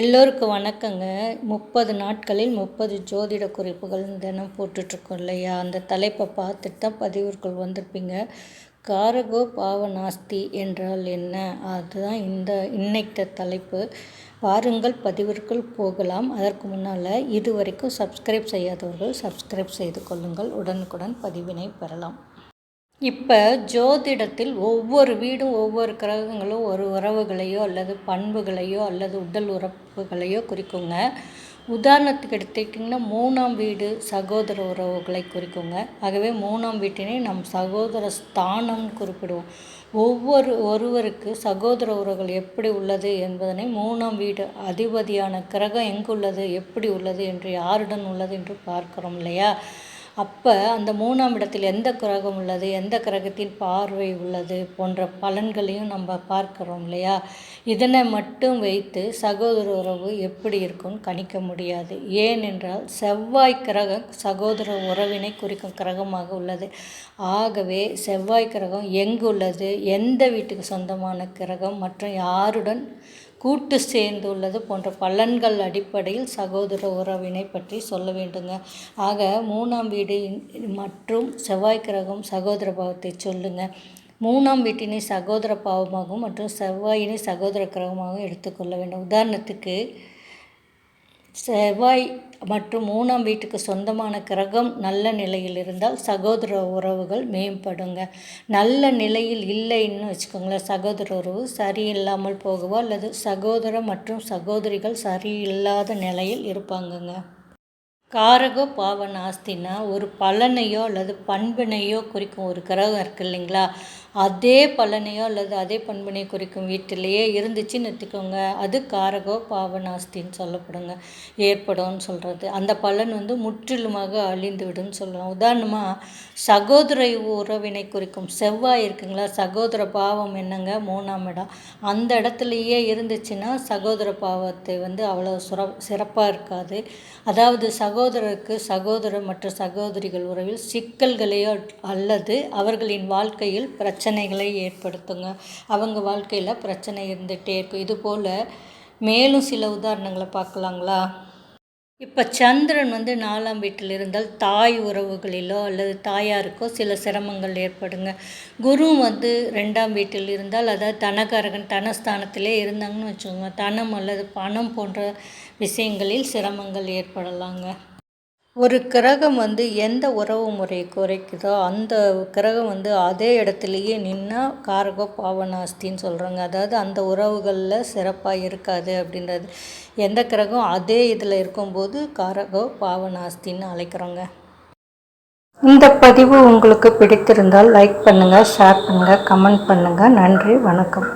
எல்லோருக்கும் வணக்கங்க. முப்பது நாட்களில் முப்பது ஜோதிட குறிப்புகள் தினம் போட்டுட்ருக்கோம் இல்லையா? அந்த தலைப்பை பார்த்துட்டு தான் பதிவிற்குள் வந்திருப்பீங்க. காரகோ பாவநாஸ்தி என்றால் என்ன? அதுதான் இந்த இன்னைக்கு தலைப்பு. வாருங்கள் பதிவிற்குள் போகலாம். அதற்கு முன்னால் இது வரைக்கும் சப்ஸ்கிரைப் செய்யாதவர்கள் சப்ஸ்கிரைப் செய்து கொள்ளுங்கள். உடனுக்குடன் பதிவினை பெறலாம். இப்போ ஜோதிடத்தில் ஒவ்வொரு வீடும் ஒவ்வொரு கிரகங்களும் ஒரு உறவுகளையோ அல்லது பண்புகளையோ அல்லது உடல் உறப்புகளையோ குறிக்குங்க. உதாரணத்துக்கு எடுத்துக்கிட்டிங்கன்னா மூணாம் வீடு சகோதர உறவுகளை குறிக்குங்க. ஆகவே மூணாம் வீட்டினை நம் சகோதர ஸ்தானம்னு குறிப்பிடுவோம். ஒவ்வொரு ஒருவருக்கு சகோதர உறவுகள் எப்படி உள்ளது என்பதனை மூணாம் வீடு அதிபதியான கிரகம் எங்குள்ளது எப்படி உள்ளது என்று யாருடன் உள்ளது என்று பார்க்கிறோம் இல்லையா? அப்போ அந்த மூணாம் இடத்தில் எந்த கிரகம் உள்ளது எந்த கிரகத்தின் பார்வை உள்ளது போன்ற பலன்களையும் நம்ம பார்க்குறோம் இல்லையா? இதனை மட்டும் வைத்து சகோதர உறவு எப்படி இருக்கும்னு கணிக்க முடியாது. ஏனென்றால் செவ்வாய் கிரகம் சகோதர உறவினை குறிக்கும் கிரகமாக உள்ளது. ஆகவே செவ்வாய் கிரகம் எங்கு உள்ளது எந்த வீட்டுக்கு சொந்தமான கிரகம் மற்றும் யாருடன் கூட்டு சேர்ந்துள்ளது போன்ற பலன்கள் அடிப்படையில் சகோதர உறவினை பற்றி சொல்ல வேண்டுங்க. ஆக மூணாம் வீடு மற்றும் செவ்வாய் கிரகம் சகோதர பாவத்தை சொல்லுங்க. மூணாம் வீட்டினை சகோதர பாவமாகவும் மற்றும் செவ்வாயினை சகோதர கிரகமாகவும் எடுத்துக்கொள்ள வேண்டும். உதாரணத்துக்கு செவ்வாய் மற்றும் மூணாம் வீட்டுக்கு சொந்தமான கிரகம் நல்ல நிலையில் இருந்தால் சகோதர உறவுகள் மேம்படுங்க. நல்ல நிலையில் இல்லைன்னு வச்சுக்கோங்களேன். சகோதர உறவு சரியில்லாமல் போகவோ அல்லது சகோதர மற்றும் சகோதரிகள் சரியில்லாத நிலையில் இருப்பாங்கங்க. காரகோ பாவன் ஒரு பலனையோ அல்லது பண்பினையோ குறிக்கும் ஒரு கிரகம் இருக்குது இல்லைங்களா? அதே பலனையோ அல்லது அதே பண்பினையோ குறிக்கும் வீட்டிலேயே இருந்துச்சுன்னு எடுத்துக்கோங்க. அது காரகோ பாவனாஸ்தின்னு சொல்லப்படுங்க. ஏற்படும்னு சொல்கிறது அந்த பலன் வந்து முற்றிலுமாக அழிந்து விடும்னு சொல்லலாம். உதாரணமாக சகோதர உறவினை குறிக்கும் செவ்வாய் இருக்குங்களா? சகோதர பாவம் என்னங்க? மூணாம் இடம். அந்த இடத்துலையே இருந்துச்சுன்னா சகோதர பாவத்தை வந்து அவ்வளோ சுர சிறப்பாக இருக்காது. அதாவது சகோதரருக்கு சகோதரர் மற்ற சகோதரிகள் உறவில் சிக்கல்களையோ அல்லது அவர்களின் வாழ்க்கையில் பிரச்சனைகளை ஏற்படுத்துங்க. அவங்க வாழ்க்கையில் பிரச்சனை இருந்துகிட்டே இருக்கும். இது போல் மேலும் சில உதாரணங்களை பார்க்கலாங்களா? இப்போ சந்திரன் வந்து நாலாம் வீட்டில் இருந்தால் தாய் உறவுகளிலோ அல்லது தாயாருக்கோ சில சிரமங்கள் ஏற்படுங்க. குரு வந்து ரெண்டாம் வீட்டில் இருந்தால் அதாவது தனகாரகன் தனஸ்தானத்திலே இருந்தாங்கன்னு வச்சுக்கோங்க. தனம் அல்லது பணம் போன்ற விஷயங்களில் சிரமங்கள் ஏற்படலாங்க. ஒரு கிரகம் வந்து எந்த உறவு முறையை குறைக்குதோ அந்த கிரகம் வந்து அதே இடத்துலையே நின்னா காரகோ பாவனாஸ்தின்னு சொல்கிறாங்க அதாவது அந்த உறவுகளில் சிறப்பாக இருக்காது அப்படின்றது. எந்த கிரகம் அதே இதில் இருக்கும்போது காரகோ பாவனாஸ்தின்னு அழைக்கிறோங்க. இந்த பதிவு உங்களுக்கு பிடித்திருந்தால் லைக் பண்ணுங்கள் ஷேர் பண்ணுங்கள் கமெண்ட் பண்ணுங்கள் நன்றி வணக்கம்.